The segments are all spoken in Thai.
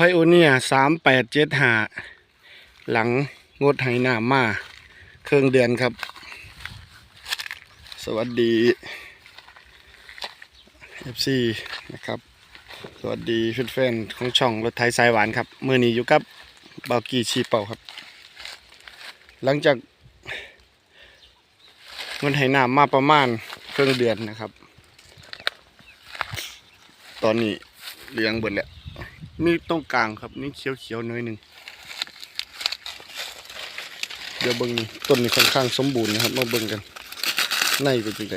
ไพโอเนียสามแปดเจ็ดหาหลังงดไหน้ำมาเครื่องเดือนครับ สวัสดี FC นะครับ สวัสดีแฟนๆของช่องรถไทยสายหวานครับ มือนี้อยู่กับเบากีชีเป่าครับ หลังจากงินไหน้ำมาประมาณเครื่องเดือนนะครับ ตอนนี้เลี้ยงเบิดแล้ว มีตรงกลางครับ นี่เขียวเขียวๆน้อยหนึ่งเดี๋ยวเบิ่งนี่ต้นนี้ค่อนข้างสมบูรณ์นะครับ มาเบิ่งกันในเป็นจังได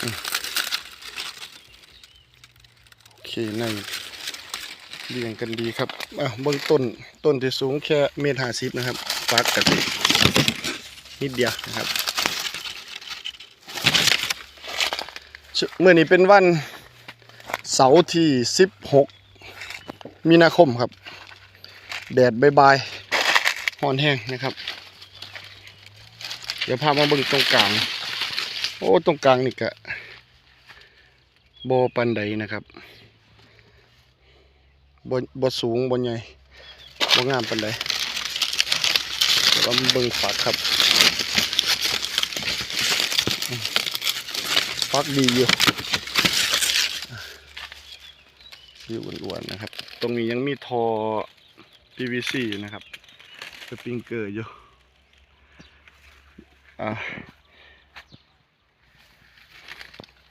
อืมโอเคในเรียงกันดีครับอะเบื้องต้นต้นที่สูงแค่เมตรห้าสิบนะครับฟักกันนิดเดียวนะครับ เมื่อนี้เป็นวันเสาร์ที่ 16 มีนาคมครับ แดดบายบายห่อนแห้งนะครับ เดี๋ยวพามาเบิ่งตรงกลาง โอ้ตรงกลางนี่กะโบปันใดนะครับบนบ่สูงบนใหญ่บ่งามปันใดเดี๋ยวเรามาบิ่งฝักครับ ฟักดีอยู่ที่อ้วนๆนะครับ ตรงนี้ยังมีทอ PVC นะครับสปริงเกอร์อยู่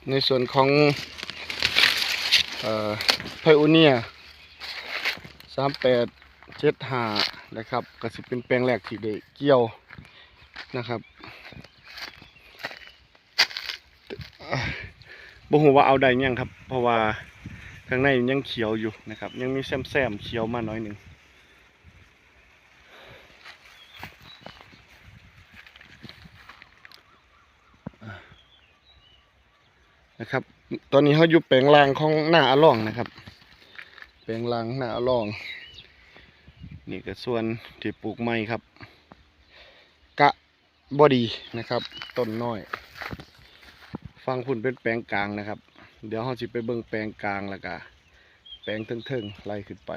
ในส่วนของเอ่อไพโอเนียสามแปดเจ็ดหานะครับก็สิเป็นแปลงแรกที่ได้เกี่ยวนะครับ บ่ฮู้ว่าเอาได้ยังครับ เพราะว่าข้างในยังเขียวอยู่นะครับ ยังมีแซมๆเขียวมาน่อยหนึ่งนะครับ ตอนนี้เขาอยู่แปลงรางของหน้าอล่องนะครับ แปลงรางหน้าอล่อง นี่ก็ส่วนที่ปลูกไม้ครับ กะบอดีนะครับ ต้นน้อย ฟังคุณเป็นแปลงกลางนะครับ เดี๋ยวเราจะไปเบิ่งแปลงกลางแล้วก็แปลงเทิงๆไล่ขึ้นไป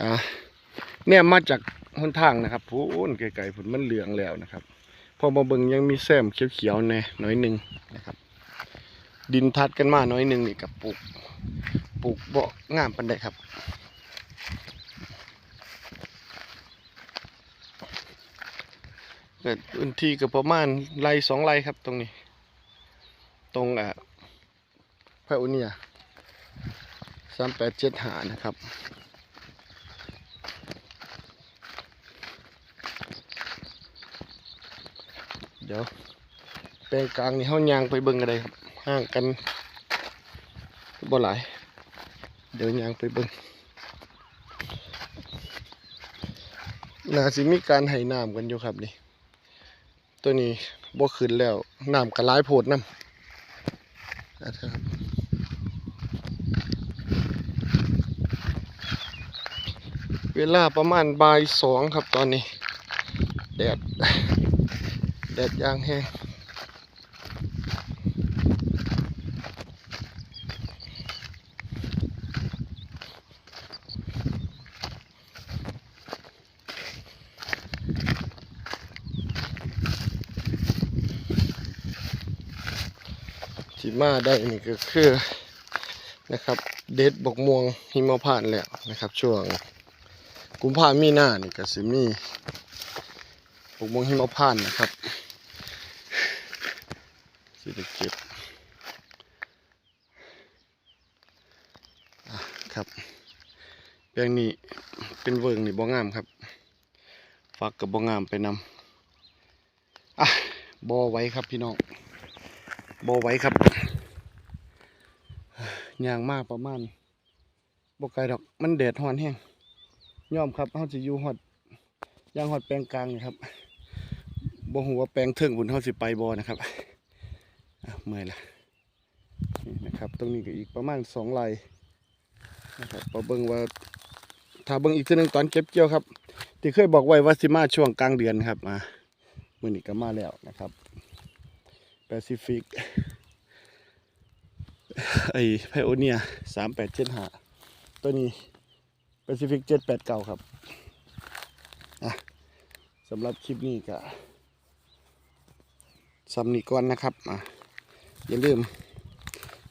อ่าเนี่ยมาจากหนทางนะครับพูนไกลๆผลมันเหลืองแล้วนะครับพอมาเบิ่งยังมีแซมเขียวๆแน่น้อยหนึ่งนะครับ ดินทัดกันมาน้อยหนึ่งนี่กับปลูกปลูกเบาะงามปันไดครับเกิดพื้นที่ก็ประมาณไรสองไรครับตรงนี้ ตรงอะพระอุเนียสามแปดเจ็ดหานะครับ เดี๋ยวแปลงกลางนี่เฮายางไปเบิ่งกันเลยครับ ห่างกันบ่หลาย เดี๋ยวยางไปเบิ่งน่าสิมีการให้น้ำกันอยู่ครับนี่ ตัวนี้บ่ขึ้นแล้วน้ำกระลายโพดน้ำ นะครับเวลาประมาณบ่ายสองครับตอนนี้ แดด แดดย่างแห้ง ที่มาได้นี่ก็คือนะครับ เด็ดบกม่วงหิมพานแล้วนะครับ ช่วงกุมภามีนานี่ก็สิมีบกม่วงหิมพานนะครับสิได้เก็บครับแปลงนี้เป็นเวิงนี่บ่งามครับฟักกับบ่งามไปนำอะบ่ไว้ครับพี่น้อง บอไว้ครับย่างมากประมาณบกไกลดอกมันแดดฮ้อนแห้งย่อมครับเขาจะอยู่ฮอดย่างฮอดแปลงกลางนี่ครับบ่ฮู้ว่าแปลงเทิงบุญเขาสิไปบ่นะครับอะเมื่อยละนี่นะครับ ตรงนี้ก็อีกประมาณสองไร่นะครับพอเบิ่งว่าถ้าเบิ่งอีกทีหนึงตอนเก็บเกี่ยวครับ ที่เคยบอกไว้ว่าสิมาช่วงกลางเดือนครับมาเมื้อนี้ก็มาแล้วนะครับ แปซิฟิกไอ้ไพโอเนียสามแปดเจ็ดหาตัวนี้ Pacific เจ็ดแปดเก้าครับอะสำหรับคลิปนี้ก็สำนีก่อนนะครับอะอย่าลืม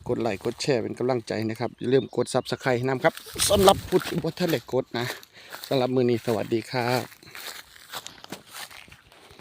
กดไลค์กดแชร์เป็นกำลังใจนะครับ อย่าลืมกดซับสไครต์นำครับสำหรับผู้ที่บ่ทันได้กดนะสำหรับมือนี้สวัสดีครับ